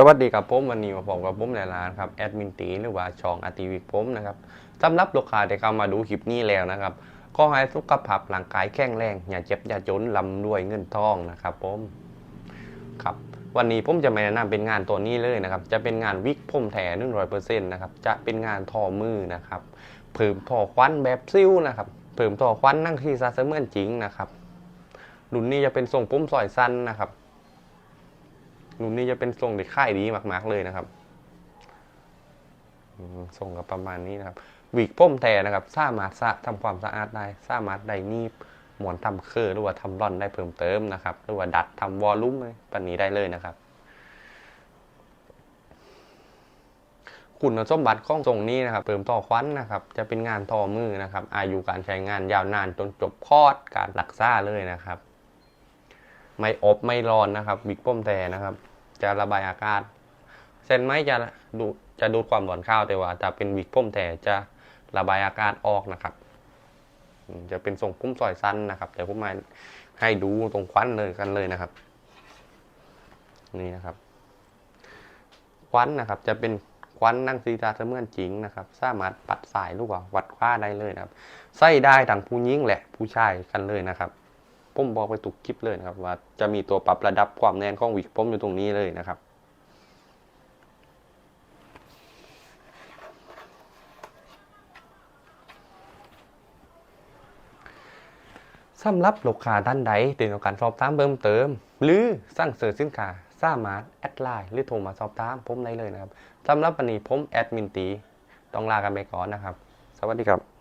สวัสดีครับผมวันนี้มาพบกับผมในร้านครับแอดมินตีหรือว่าช่องอาทีวิกผมนะครับสำหรับลูกค้าที่เข้ามาดูคลิปนี้แล้วนะครับก็ให้สุขภาพร่างกายแข็งแรงอย่าเจ็บอย่าจนลำด้วยเงินทองนะครับผมครับวันนี้ผมจะมาแนะนำเป็นงานตัวนี้เลยนะครับ จะเป็นงานวิกผมแท้หนึ่งร้อยเปอร์เซ็นต์นะครับจะเป็นงานทอมือนะครับเพิ่มทอควันแบบซิ่วนะครับเพิ่มทอควันนั่งที่ซาเสมือนจริงนะครับรุ่นนี้จะเป็นทรงผมสอยสั้นนะครับ รุ่นนี้จะเป็นทรงที่ค่ายดีมาก ๆ เลยนะครับทรงกับประมาณนี้นะครับวิกพ่มแทนะครับสามารถสะทำความสะอาดได้สามารถได้นีบหมอนทำเคอร์หรือว่าทำร่อนได้เพิ่มเติมนะครับ หรือว่าดัดทำวอลลุ่มเลยปันนี้ได้เลยนะครับ คุณสมบัติของทรงนี้นะครับเติมต่อควันนะครับ จะเป็นงานทอมือนะครับ อายุการใช้งานยาวนานจนจบคอร์สการรักษาเลยนะครับ ไม่อบไม่ร้อนนะครับบิ๊กป้อมแต่นะครับ จะระบายอากาศเส้นไม้จะดูจะดูดความร้อนเข้าแต่ว่าจะเป็นวิกพ่มแต่จะระบายอากาศออกนะครับ จะเป็นทรงพุ่มซอยสั้นนะครับ แต่ผมมาให้ดูตรงควันเลยกันเลยนะครับ นี่นะครับ ควันนะครับ จะเป็นควันนั่งซีตาเสมือนจริงนะครับ สามารถปัดสายลูกว่าวัดคว้าได้เลยนะครับ ใส่ได้ทั้งผู้หญิงและผู้ชายกันเลยนะครับ ผมบอกไปตุกคลิปเลยนะครับ ว่าจะมีตัวปรับระดับความแน่นของวิกผมอยู่ตรงนี้เลยนะครับ สำหรับลูกค้าท่านใดที่ต้องการสอบถามเพิ่มเติม หรือสั่งซื้อสินค้าสามารถแอดไลน์หรือโทรมาสอบถามผมได้เลยนะครับสำหรับวันนี้ผมแอดมินตี ต้องลากันไปก่อนนะครับ สวัสดีครับ